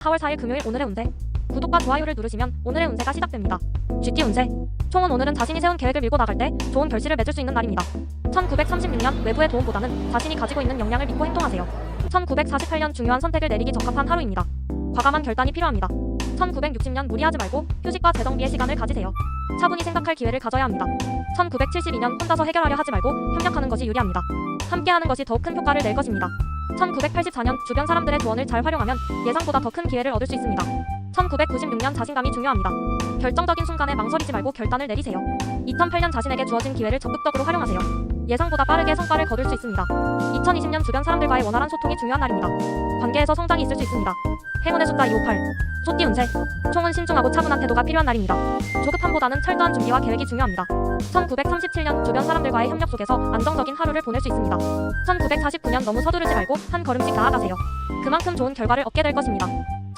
4월 4일 금요일 오늘의 운세. 구독과 좋아요를 누르시면 오늘의 운세가 시작됩니다. GT 운세. 총은 오늘은 자신이 세운 계획을 밀고 나갈 때 좋은 결실을 맺을 수 있는 날입니다. 1936년 외부의 도움보다는 자신이 가지고 있는 역량을 믿고 행동하세요. 1948년 중요한 선택을 내리기 적합한 하루입니다. 과감한 결단이 필요합니다. 1960년 무리하지 말고 휴식과 재정비의 시간을 가지세요. 차분히 생각할 기회를 가져야 합니다. 1972년 혼자서 해결하려 하지 말고 협력하는 것이 유리합니다. 함께하는 것이 더욱 큰 효과를 낼 것입니다. 1984년 주변 사람들의 조언을 잘 활용하면 예상보다 더 큰 기회를 얻을 수 있습니다. 1996년 자신감이 중요합니다. 결정적인 순간에 망설이지 말고 결단을 내리세요. 2008년 자신에게 주어진 기회를 적극적으로 활용하세요. 예상보다 빠르게 성과를 거둘 수 있습니다. 2020년 주변 사람들과의 원활한 소통이 중요한 날입니다. 관계에서 성장이 있을 수 있습니다. 행운의 숫자 258. 소띠 운세. 총은 신중하고 차분한 태도가 필요한 날입니다. 조급함보다는 철저한 준비와 계획이 중요합니다. 1937년 주변 사람들과의 협력 속에서 안정적인 하루를 보낼 수 있습니다. 1949년 너무 서두르지 말고 한 걸음씩 나아가세요. 그만큼 좋은 결과를 얻게 될 것입니다.